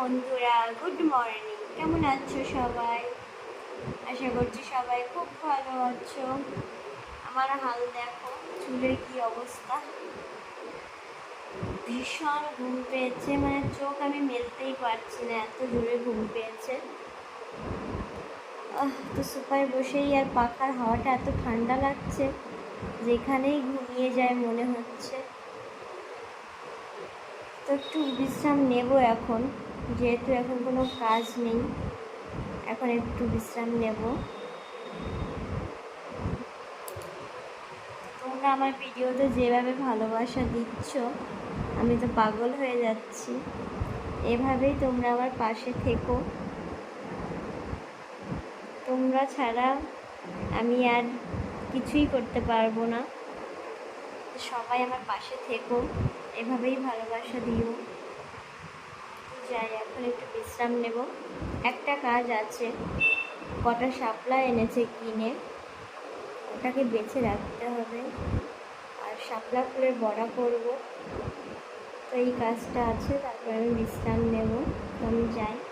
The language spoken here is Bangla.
বন্ধুরা গুড মর্নিং কেমন আছো সবাই? আশা করছি সবাই খুব ভালো আছো। আমার হাল দেখো, চুলের কি অবস্থা? ভীষণ ঘুম পেয়েছে মানে চোখ আমি মেলতেই পারছি না, এত জোরে ঘুম পেয়েছে। তো সুপায় বসেই আর পাখার হাওয়াটা এত ঠান্ডা লাগছে, যেখানেই ঘুমিয়ে যায় মনে হচ্ছে। তো একটু বিশ্রাম নেব এখন, যেহেতু এখন কোনো কাজ নেই, এখন একটু বিশ্রাম নেব। তোমরা আমার ভিডিওতে যেভাবে ভালোবাসা দিচ্ছ, আমি তো পাগল হয়ে যাচ্ছি। এভাবেই তোমরা আমার পাশে থেকো। তোমরা ছাড়া আমি আর কিছুই করতে পারব না। সবাই আমার পাশে থেকো। এভাবেই ভালোবাসা দিও। যাই, এখন একটু বিশ্রাম নেব। একটা কাজ আছে। কটা শাপলা এনেছে কিনে, ওটাকে বেছে রাখতে হবে। আর শাপলা ফুলের বড়া করব। তো এই কাজটা আছে, তারপরে আমি বিশ্রাম নেব। আমি যাই।